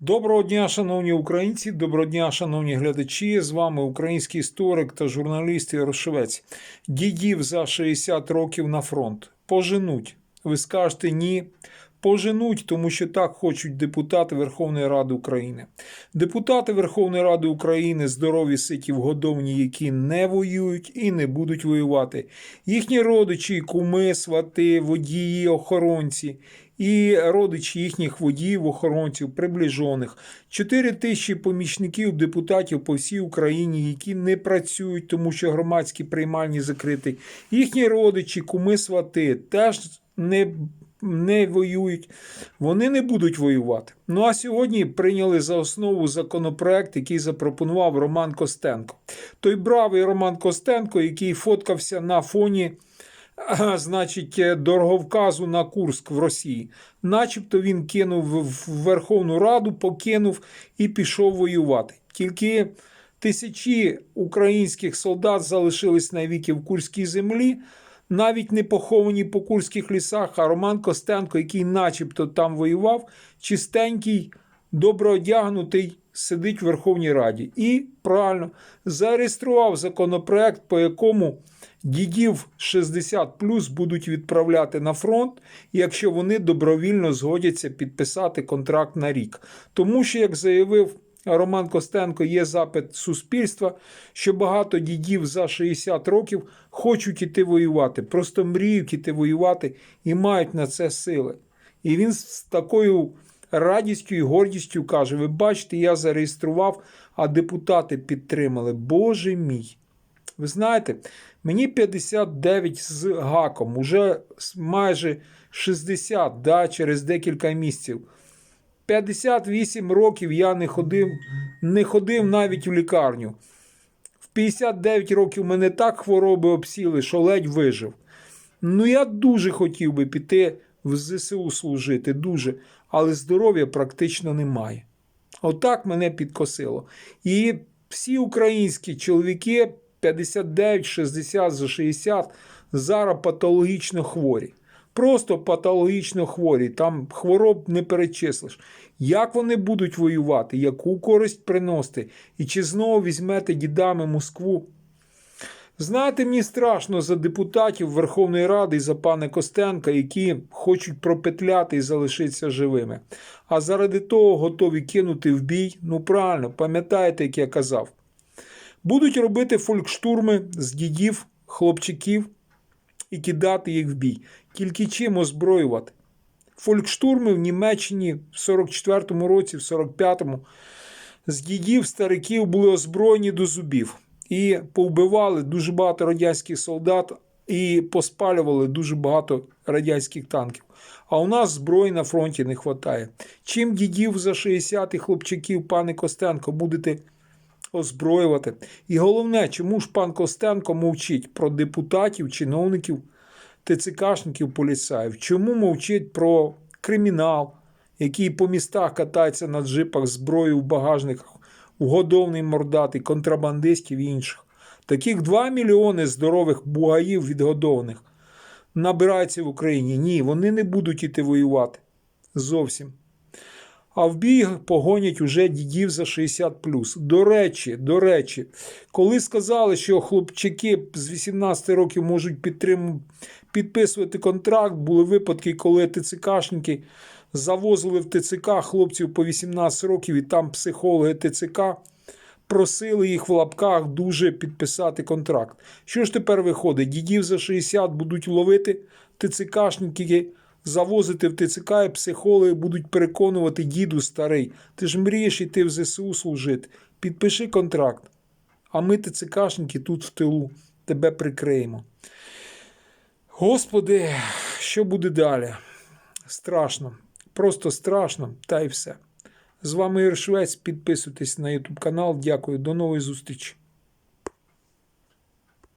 Доброго дня, шановні українці, доброго дня, шановні глядачі. З вами український історик та журналіст Ярошевець. Дідів за 60 років на фронт. Поженуть. Ви скажете ні. Поженуть, тому що так хочуть депутати Верховної Ради України. Депутати Верховної Ради України здорові ситі вгодовні, які не воюють і не будуть воювати. Їхні родичі, куми, свати, водії, охоронці і родичі їхніх водіїв, охоронців, приближених. 4 тисячі помічників депутатів по всій Україні, які не працюють, тому що громадські приймальні закриті. Їхні родичі, куми, свати теж не не воюють, вони не будуть воювати. Ну а сьогодні прийняли за основу законопроект, який запропонував Роман Костенко. Той бравий Роман Костенко, який фоткався на фоні. Значить, дороговказу на Курск в Росії. Начебто він кинув в Верховну Раду, покинув і пішов воювати. Тільки тисячі українських солдат залишились навіки в Курській землі, навіть не поховані по курських лісах, а Роман Костенко, який начебто там воював, чистенький, добре одягнутий, сидить в Верховній Раді. І правильно зареєстрував законопроект, по якому дідів 60 плюс будуть відправляти на фронт, якщо вони добровільно згодяться підписати контракт на рік. Тому що, як заявив Роман Костенко, є запит суспільства, що багато дідів за 60 років хочуть іти воювати, просто мріють іти воювати і мають на це сили. І він з такою радістю і гордістю каже: Ви бачите, я зареєстрував, а депутати підтримали. Боже мій. Ви знаєте, мені 59 з гаком, уже майже 60 да, через декілька місяців. 58 років я не ходив, не ходив навіть в лікарню. В 59 років мене так хвороби обсіли, що ледь вижив. Ну, я дуже хотів би піти в ЗСУ служити, дуже, але здоров'я практично немає. Отак мене підкосило. І всі українські чоловіки 59, 60 за 60 зараз патологічно хворі. Просто патологічно хворі, там хвороб не перечислиш. Як вони будуть воювати, яку користь приносити, і чи знову візьмете дідами Москву? Знаєте, мені страшно за депутатів Верховної Ради і за пана Костенка, які хочуть пропетляти і залишитися живими. А заради того готові кинути в бій. Ну правильно, пам'ятаєте, як я казав. Будуть робити фолькштурми з дідів, хлопчиків і кидати їх в бій. Тільки чим озброювати? Фолькштурми в Німеччині в 44-му році, в 45-му, з дідів, стариків були озброєні до зубів і повбивали дуже багато радянських солдат і поспалювали дуже багато радянських танків. А у нас зброї на фронті не вистачає. Чим дідів за 60-х хлопчиків, пане Костенко, будете озброювати? І головне, чому ж пан Костенко мовчить про депутатів, чиновників, ТЦКшників, поліцаїв? Чому мовчить про кримінал, який по містах катається на джипах з зброєю в багажниках? угодовний мордатий, контрабандистів і інших. Таких 2 мільйони здорових бугаїв відгодованих набирається в Україні. Ні, вони не будуть іти воювати. Зовсім. А в бій погонять уже дідів за 60 До речі, до речі, коли сказали, що хлопчики з 18 років можуть підтрим... підписувати контракт, були випадки, коли ТЦКшники завозили в ТЦК хлопців по 18 років, і там психологи ТЦК просили їх в лапках дуже підписати контракт. Що ж тепер виходить? Дідів за 60 будуть ловити ТЦКшники, завозити в ТЦК, і психологи будуть переконувати діду старий. Ти ж мрієш іти в ЗСУ служити. Підпиши контракт. А ми, ТЦКшники, тут в тилу тебе прикриємо. Господи, що буде далі? Страшно. Просто страшно, та й все. З вами Ір Швець. Підписуйтесь на YouTube канал. Дякую, до нової зустрічі.